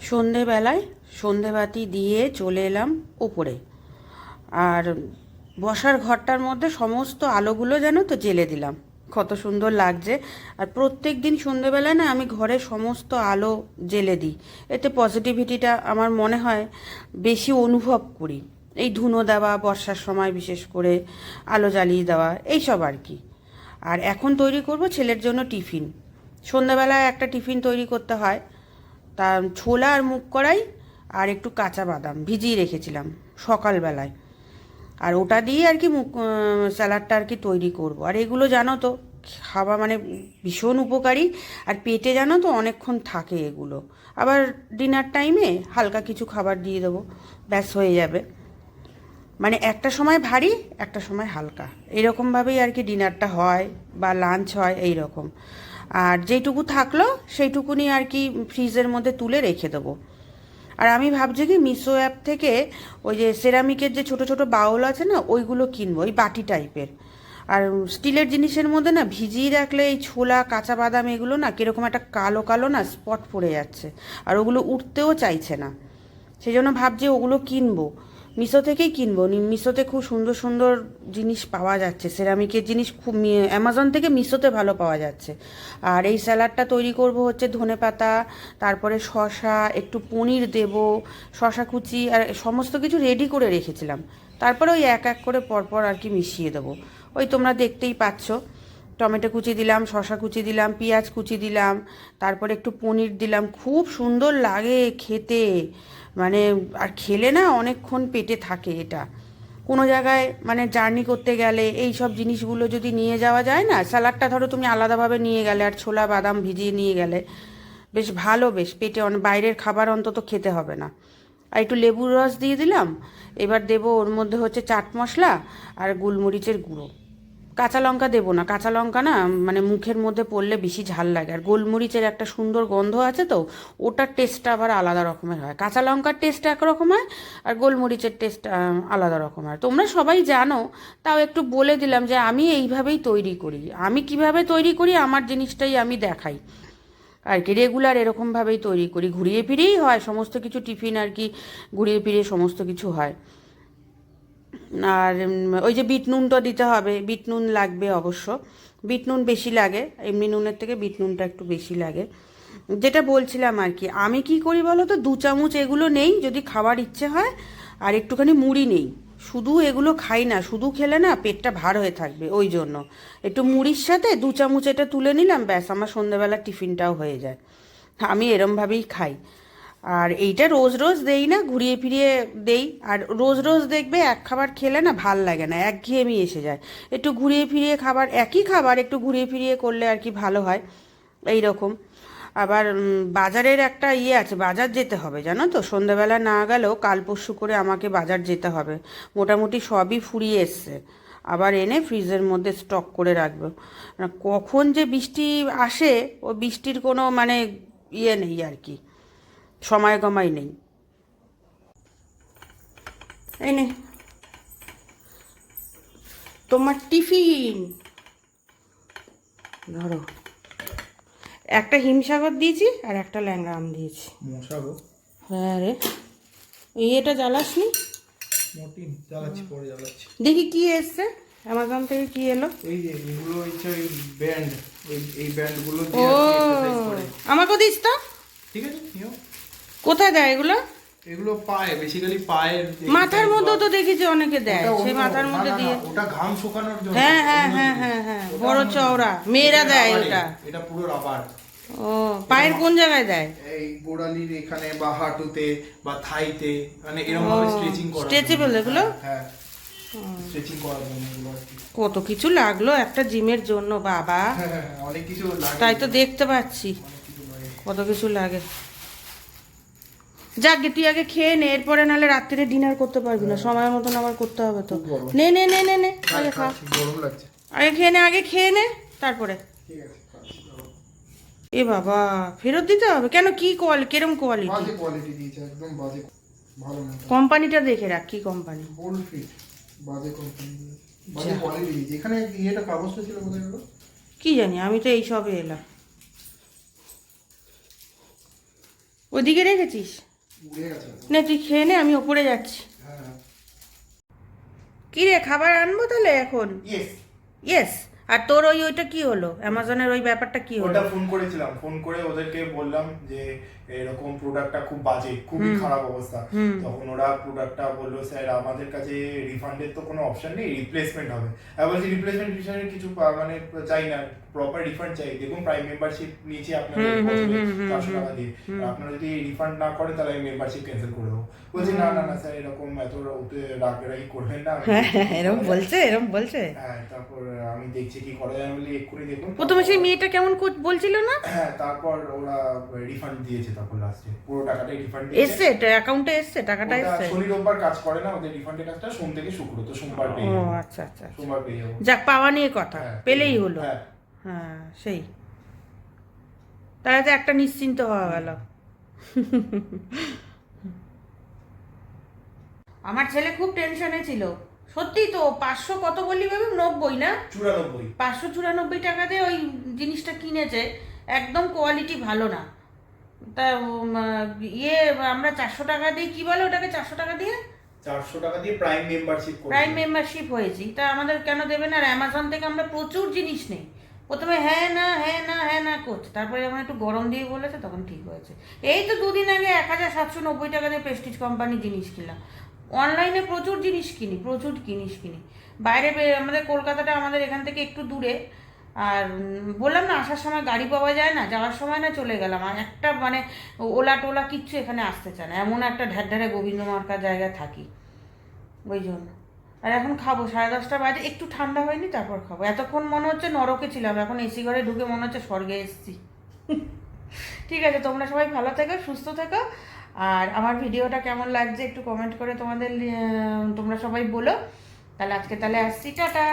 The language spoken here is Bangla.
সন্ধেবেলায় সন্ধেবাতি দিয়ে চলে এলাম ওপরে আর বসার ঘরটার মধ্যে সমস্ত আলোগুলো যেন তো জেলে দিলাম। কত সুন্দর লাগছে। আর প্রত্যেক দিন সন্ধেবেলায় না আমি ঘরে সমস্ত আলো জেলে দিই। এতে পজিটিভিটিটা আমার মনে হয় বেশি অনুভব করি। এই ধুনো দেওয়া, বর্ষার সময় বিশেষ করে আলো জ্বালিয়ে দেওয়া, এইসব আর কি। আর এখন তৈরি করব ছেলের জন্য টিফিন। সন্ধ্যাবেলায় একটা টিফিন তৈরি করতে হয়। তা ছোলা আর মুগ কড়াই আর একটু কাঁচা বাদাম ভিজিয়ে রেখেছিলাম সকালবেলায়। আর ওটা দিয়ে আর কি মুখ স্যালাডটা আর কি তৈরি করব। আর এগুলো জানো তো, খাওয়া মানে ভীষণ উপকারী। আর পেটে জানো তো অনেকক্ষণ থাকে এগুলো। আবার ডিনার টাইমে হালকা কিছু খাবার দিয়ে দেবো, ব্যাস হয়ে যাবে। মানে একটা সময় ভারী, একটা সময় হালকা। এরকমভাবেই আর কি ডিনারটা হয় বা লাঞ্চ হয় এই রকম আর যেটুকু থাকল, সেইটুকুনি আর কি ফ্রিজের মধ্যে তুলে রেখে দেবো। আর আমি ভাবছি কি, মিশো অ্যাপ থেকে ওই যে সেরামিকের যে ছোট ছোট বাউল আছে না, ওইগুলো কিনবো ওই বাটি টাইপের। আর স্টিলের জিনিসের মধ্যে না, ভিজিয়ে রাখলে এই ছোলা, কাঁচা বাদাম এগুলো না কীরকম একটা কালো কালো না স্পট পড়ে যাচ্ছে। আর ওগুলো উঠতেও চাইছে না। সেই জন্য ভাবছি ওগুলো কিনবো। মিশো থেকেই কিনবো। মিশোতে খুব সুন্দর সুন্দর জিনিস পাওয়া যাচ্ছে। সেরামিকের জিনিস খুব অ্যামাজন থেকে মিশোতে ভালো পাওয়া যাচ্ছে। আর এই স্যালাডটা তৈরি করব হচ্ছে ধনে পাতা, তারপরে শশা একটু পনির দেব শশা কুচি, আর সমস্ত কিছু রেডি করে রেখেছিলাম। তারপরে ওই এক এক করে পরপর আর কি মিশিয়ে দেবো। ওই তোমরা দেখতেই পাচ্ছ। টমেটো কুচি দিলাম শশা কুচি দিলাম, পেঁয়াজ কুচি দিলাম, তারপরে একটু পনির দিলাম। খুব সুন্দর লাগে খেতে। মানে আর খেলে না অনেকক্ষণ পেটে থাকে এটা। কোনো জায়গায় মানে জার্নি করতে গেলে এই সব জিনিসগুলো যদি নিয়ে যাওয়া যায় না স্যালাডটা ধরো তুমি আলাদাভাবে নিয়ে গেলে আর ছোলা, বাদাম ভিজিয়ে নিয়ে গেলে, বেশ ভালো, বেশ পেটে অনেক বাইরের খাবার অন্তত খেতে হবে না। আর একটু লেবুর রস দিয়ে দিলাম, এবার দেবো ওর মধ্যে হচ্ছে চাট মশলা আর গোলমরিচের গুঁড়ো। কাঁচা লঙ্কা দেবো না। কাঁচা লঙ্কা না মানে মুখের মধ্যে পড়লে বেশি ঝাল লাগে। আর গোলমরিচের একটা সুন্দর গন্ধ আছে তো, ওটার টেস্টটা আবার আলাদা রকমের হয়। কাঁচা লঙ্কার টেস্ট একরকম হয়, আর গোলমরিচের টেস্ট আলাদা রকম হয়। তোমরা সবাই জানো, তাও একটু বলে দিলাম যে আমি এইভাবেই তৈরি করি। আমি কীভাবে তৈরি করি, আমার জিনিসটাই আমি দেখাই। আর কি রেগুলার এরকমভাবেই তৈরি করি। ঘুরিয়ে ফিরেই হয়, সমস্ত কিছু টিফিন আর কি, ঘুরিয়ে ফিরিয়ে সমস্ত কিছু হয়। আর ওই যে বিট নুনটা দিতে হবে, বিট নুন লাগবে অবশ্য। বিট নুন বেশি লাগে, এমনি নুনের থেকে বিট নুনটা একটু বেশি লাগে। যেটা বলছিলাম আর কি, আমি কি করি বলো তো, দু চামচ এগুলো নেই, যদি খাবার ইচ্ছে হয়, আর একটুখানি মুড়ি নেই। শুধু এগুলো খাই না, শুধু খেলে না পেটটা ভার হয়ে থাকবে, ওই জন্য। একটু মুড়ির সাথে দু চামচ এটা তুলে নিলাম, ব্যাস, আমার সন্ধ্যাবেলা টিফিনটাও হয়ে যায়। আমি এরমভাবেই খাই। আর এইটা রোজ রোজ দেই না, ঘুরিয়ে ফিরিয়ে দেই। আর রোজ রোজ দেখবে এক খাবার খেলে না ভালো লাগে না, একঘেয়েমি এসে যায়। একটু ঘুরিয়ে ফিরিয়ে খাবার, একই খাবার একটু ঘুরিয়ে ফিরিয়ে করলে আর কি ভালো হয় এই রকম আবার বাজারের একটা ইয়ে আছে, বাজার যেতে হবে, জানো তো? সন্ধ্যাবেলা না গেলেও কাল পরশু করে আমাকে বাজার যেতে হবে। মোটামুটি সবই ফুরিয়ে এসছে। আবার এনে ফ্রিজের মধ্যে স্টক করে রাখব। কখন যে বৃষ্টি আসে, ও বৃষ্টির কোনো মানে ইয়ে নেই আর কি। সময় গমাই নেই। এই নে। তোমার টিফিন। ধরো। একটা হিমসাগর দিয়েছি আর একটা ল্যাংড়া আম দিয়েছি। হ্যাঁ রে। এটা জ্বালাসনি? পরে জ্বালাচ্ছি। দেখি কি এসছে। অ্যামাজন থেকে কি এলো? এই যে এগুলো হচ্ছে ওই ব্যান্ড। ওই এই ব্যান্ডগুলো ও দিয়ে আমাকেও দিস তো। ঠিক আছে নিও। কোথায় দেয় এগুলো? এগুলো পায়ে বেসিক্যালি পায়ের মাথার মধ্যে তো দেখেছি অনেকে দেয়। সেই মাথার মধ্যে দিয়ে। ওটা ঘাম শুকানোর জন্য। হ্যাঁ হ্যাঁ হ্যাঁ হ্যাঁ হ্যাঁ বড় চওড়া। মেয়েরা দেয় ওটা এটা। পুরো রাবার ও পায়ের কোন জায়গায় দেয়? এই গোড়ালির এখানে বা হাঁটুতে বা থাইতে মানে এরকম ভাবে স্ট্রেচিং করা stretchable এগুলো? হ্যাঁ স্ট্রেচিং করার জন্য এগুলো কত কিছু লাগল একটা জিমের জন্য বাবা। হ্যাঁ হ্যাঁ, অনেক কিছু লাগে তাই তো দেখতে পাচ্ছি। কত কিছু লাগে। যাক গে, তুই আগে খেয়ে নে এরপরে নাহলে রাত্রিরে ডিনার করতে পারবি না। সময় মতন আবার করতে হবে তো। নে নে নে নে নে আগে খা। আগে খেয়ে নে আগে খেয়ে নে তারপরে। এ বাবা ফেরত দিতে হবে? কেন কি কোয়ালি কিরম কোয়ালিটি বাজে কোয়ালিটি দিয়েছে একদম বাজে। ভালো না কোম্পানিটা দেখে রাখ কি কোম্পানি। ফিট বাজে কোম্পানি বাজে কোয়ালিটি দিয়েছে। এখানে ইয়েটা কাগজটা ছিল কোথায় কি জানি আমি তো এই সবে এলাম। ওদিকে রেখেছিস? নে তুই খেয়ে নে আমি ওপরে যাচ্ছি। হ্যাঁ কি রে খাবার আনব তাহলে এখন? ইয়েস ইয়েস আর তোর ওই ওইটা কি হলো? অ্যামাজনের ওই ব্যাপারটা কি হলো? ওটা ফোন করেছিলাম। ফোন করে ওদেরকে বললাম যে এরকম প্রোডাক্টটা খুব বাজে খুবই খারাপ অবস্থা। তখন ওরা প্রোডাক্টটা বলল স্যার আমাদের কাছে রিফান্ডের তো কোনো অপশন নেই রিপ্লেসমেন্ট হবে। আমি বলছি রিপ্লেসমেন্ট বিষয়ে কিছু মানে চাই না প্রপার রিফান্ড চাই। দেখুন প্রাইম মেম্বারশিপ নিয়েছি আপনাদের চারশো টাকা দিয়ে। আপনারা যদি রিফান্ড না করেন তাহলে আমি মেম্বারশিপ ক্যান্সেল করে দেবো। বলছি না না না স্যার এরকম এত ওতে রাগরাগি করবেন না হ্যাঁ হ্যাঁ এরকম বলছে এরকম বলছে। হ্যাঁ তারপর আমি দেখছি কি করা বলি এক্ষুনি দেখুন। প্রথমে সেই মেয়েটা কেমন বলছিল না? হ্যাঁ তারপর ওরা রিফান্ড দিয়েছে তারপর লাস্টে পুরো টাকাটাই রিফান্ড এসছে অ্যাকাউন্টে এসছে টাকাটা এসছে। শনি রোববার কাজ করে না ওদের রিফান্ডের কাজটা সোম থেকে শুক্র তো সোমবার পেয়ে ও আচ্ছা আচ্ছা আচ্ছা। সোমবার পেয়ে যাব। যাক পাওয়া নিয়ে কথা। হ্যাঁ, পেলেই হলো। হ্যাঁ। হ্যাঁ সেই। তাহলে তো একটা নিশ্চিন্ত হওয়া গেল। আমার ছেলে খুব টেনশনে ছিল। সত্যি তো পাঁচশো কত বললি ভাবি নব্বই না? চুরানব্বই। পাঁচশো চুরানব্বই টাকাতে ওই জিনিসটা কিনেছে একদম কোয়ালিটি ভালো না। তা ইয়ে আমরা চারশো টাকা দিয়ে কি বলে ওটাকে চারশো টাকা দিয়ে? চারশো টাকা দিয়ে প্রাইম মেম্বারশিপ প্রাইম মেম্বারশিপ হয়েছি। তা আমাদের কেন দেবে না? আর অ্যামাজন থেকে আমরা প্রচুর জিনিস নেই। প্রথমে হ্যাঁ না হ্যাঁ না হ্যাঁ না করছে। তারপরে যখন একটু গরম দিয়ে বলেছে তখন ঠিক হয়েছে। এই তো দুদিন আগে এক হাজার সাতশো নব্বই টাকা দিয়ে প্রেস্টিজ কোম্পানি জিনিস কিনলাম। অনলাইনে প্রচুর জিনিস কিনি, প্রচুর জিনিস কিনি। বাইরে আমাদের কলকাতাটা আমাদের এখান থেকে একটু দূরে। আর বললাম না, আসার সময় গাড়ি পাওয়া যায় না, যাওয়ার সময় না চলে গেলাম। আর একটা মানে ওলা টোলা কিচ্ছু এখানে আসতে চায় না। এমন একটা ঢ্যাঢ্যারে গোবিন্দ মার্কার জায়গায় থাকি। ওই জন্য। আর এখন খাব, সাড়ে দশটা বাজে, একটু ঠান্ডা হয়নি, তারপর খাব। এতক্ষণ মনে হচ্ছে নরকে ছিলাম, এখন এসি ঘরে ঢুকে মনে হচ্ছে স্বর্গে এসেছি। ঠিক আছে, তোমরা সবাই ভালো থেকো, সুস্থ থেকো। আর আমার ভিডিওটা কেমন লাগছে একটু কমেন্ট করে তোমাদের তোমরা সবাই বলো। তাহলে আজকে তাহলে আসছি, টাটা।